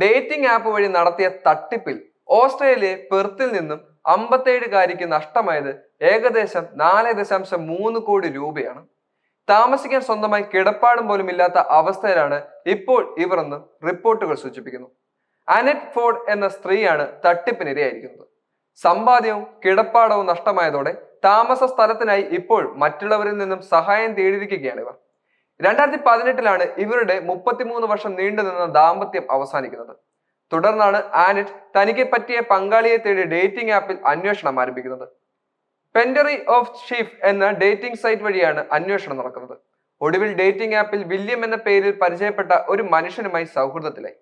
Dating app വഴി നടത്തിയ തട്ടിപ്പിൽ ഓസ്ട്രേലിയയെ പെർത്തിൽ നിന്നും അമ്പത്തേഴുകാരിക്ക് നഷ്ടമായത് ഏകദേശം നാല് ദശാംശം മൂന്ന് കോടി രൂപയാണ്. താമസിക്കാൻ സ്വന്തമായി കിടപ്പാടും പോലും ഇല്ലാത്ത അവസ്ഥയിലാണ് ഇപ്പോൾ ഇവർ എന്ന് റിപ്പോർട്ടുകൾ സൂചിപ്പിക്കുന്നു. അനറ്റ് ഫോർഡ് എന്ന സ്ത്രീയാണ് തട്ടിപ്പിനിരയായിരിക്കുന്നത്. സമ്പാദ്യവും കിടപ്പാടവും നഷ്ടമായതോടെ താമസ സ്ഥലത്തിനായി ഇപ്പോൾ മറ്റുള്ളവരിൽ നിന്നും സഹായം തേടിയിരിക്കുകയാണ് ഇവർ. രണ്ടായിരത്തി പതിനെട്ടിലാണ് ഇവരുടെ മുപ്പത്തിമൂന്ന് വർഷം നീണ്ടുനിന്ന ദാമ്പത്യം അവസാനിക്കുന്നത്. തുടർന്നാണ് ആനറ്റ് തനിക്ക് പറ്റിയ പങ്കാളിയെ തേടി ഡേറ്റിംഗ് ആപ്പിൽ അന്വേഷണം ആരംഭിക്കുന്നത്. പെൻഡറി ഓഫ് ഷീഫ് എന്ന ഡേറ്റിംഗ് സൈറ്റ് വഴിയാണ് അന്വേഷണം നടക്കുന്നത്. ഒടുവിൽ ഡേറ്റിംഗ് ആപ്പിൽ വില്യം എന്ന പേരിൽ പരിചയപ്പെട്ട ഒരു മനുഷ്യനുമായി സൗഹൃദത്തിലായി.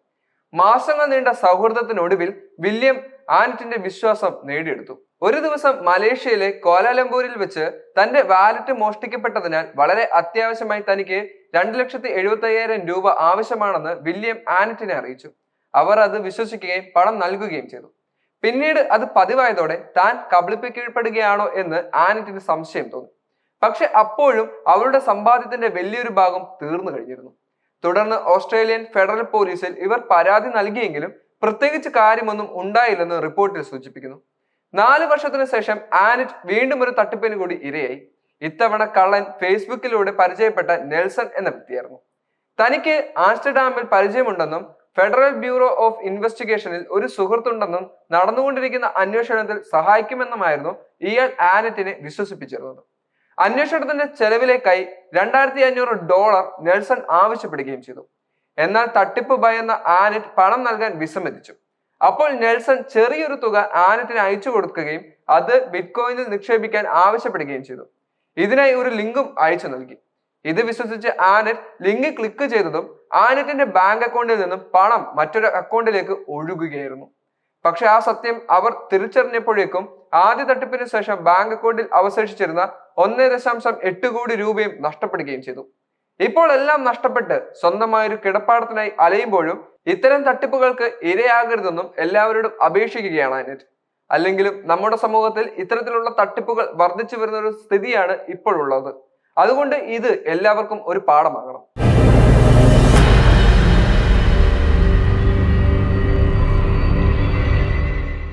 മാസങ്ങൾ നീണ്ട സൗഹൃദത്തിനൊടുവിൽ വില്യം ആനറ്റിന്റെ വിശ്വാസം നേടിയെടുത്തു. ഒരു ദിവസം മലേഷ്യയിലെ കോലാലംപൂരിൽ വെച്ച് തന്റെ വാലറ്റ് മോഷ്ടിക്കപ്പെട്ടതിനാൽ വളരെ അത്യാവശ്യമായി തനിക്ക് രണ്ട് ലക്ഷത്തി എഴുപത്തി അയ്യായിരം രൂപ ആവശ്യമാണെന്ന് വില്യം ആനറ്റിനെ അറിയിച്ചു. അവർ അത് വിശ്വസിക്കുകയും പണം നൽകുകയും ചെയ്തു. പിന്നീട് അത് പതിവായതോടെ താൻ കബളിപ്പിക്കപ്പെടുകയാണോ എന്ന് ആനറ്റിന് സംശയം തോന്നി. പക്ഷെ അപ്പോഴും അവരുടെ സമ്പാദ്യത്തിന്റെ വലിയൊരു ഭാഗം തീർന്നു കഴിഞ്ഞിരുന്നു. തുടർന്ന് ഓസ്ട്രേലിയൻ ഫെഡറൽ പോലീസിൽ ഇവർ പരാതി നൽകിയെങ്കിലും പ്രത്യേകിച്ച് കാര്യമൊന്നും ഉണ്ടായില്ലെന്ന് റിപ്പോർട്ടിൽ സൂചിപ്പിക്കുന്നു. നാല് വർഷത്തിനു ശേഷം ആനിറ്റ് വീണ്ടും ഒരു തട്ടിപ്പിന് കൂടി ഇരയായി. ഇത്തവണ കള്ളൻ ഫേസ്ബുക്കിലൂടെ പരിചയപ്പെട്ട നെൽസൺ എന്ന വ്യക്തിയായിരുന്നു. തനിക്ക് ആംസ്റ്റർഡാമിൽ പരിചയമുണ്ടെന്നും ഫെഡറൽ ബ്യൂറോ ഓഫ് ഇൻവെസ്റ്റിഗേഷനിൽ ഒരു സുഹൃത്തുണ്ടെന്നും നടന്നുകൊണ്ടിരിക്കുന്ന അന്വേഷണത്തിൽ സഹായിക്കുമെന്നുമായിരുന്നു ഇയാൾ ആനറ്റിനെ വിശ്വസിപ്പിച്ചിരുന്നത്. അന്വേഷണത്തിന്റെ ചെലവിലേക്കായി രണ്ടായിരത്തി അഞ്ഞൂറ് ഡോളർ നെൽസൺ ആവശ്യപ്പെടുകയും ചെയ്തു. എന്നാൽ തട്ടിപ്പ് ഭയന്ന ആനറ്റ് പണം നൽകാൻ വിസമ്മതിച്ചു. അപ്പോൾ നെൽസൺ ചെറിയൊരു തുക ആനറ്റിന് അയച്ചു കൊടുക്കുകയും അത് ബിറ്റ്കോയിനിൽ നിക്ഷേപിക്കാൻ ആവശ്യപ്പെടുകയും ചെയ്തു. ഇതിനായി ഒരു ലിങ്കും അയച്ചു നൽകി. ഇത് വിശ്വസിച്ച് ആനറ്റ് ലിങ്ക് ക്ലിക്ക് ചെയ്തതും ആനറ്റിന്റെ ബാങ്ക് അക്കൗണ്ടിൽ നിന്നും പണം മറ്റൊരു അക്കൗണ്ടിലേക്ക് ഒഴുകുകയായിരുന്നു. പക്ഷെ ആ സത്യം അവർ തിരിച്ചറിഞ്ഞപ്പോഴേക്കും ആദ്യ തട്ടിപ്പിന് ശേഷം ബാങ്ക് അക്കൗണ്ടിൽ അവശേഷിച്ചിരുന്ന ഒന്നേ ദശാംശം എട്ട് കോടി രൂപയും നഷ്ടപ്പെടുകയും ചെയ്തു. ഇപ്പോൾ എല്ലാം നഷ്ടപ്പെട്ട് സ്വന്തമായൊരു കിടപ്പാടത്തിനായി അലയുമ്പോഴും ഇത്തരം തട്ടിപ്പുകൾക്ക് ഇരയാകരുതെന്നും എല്ലാവരോടും അപേക്ഷിക്കുകയാണ് അനറ്റ് അല്ലെങ്കിലും നമ്മുടെ സമൂഹത്തിൽ ഇത്തരത്തിലുള്ള തട്ടിപ്പുകൾ വർദ്ധിച്ചു വരുന്ന ഒരു സ്ഥിതിയാണ് ഇപ്പോഴുള്ളത്. അതുകൊണ്ട് ഇത് എല്ലാവർക്കും ഒരു പാഠമാകണം.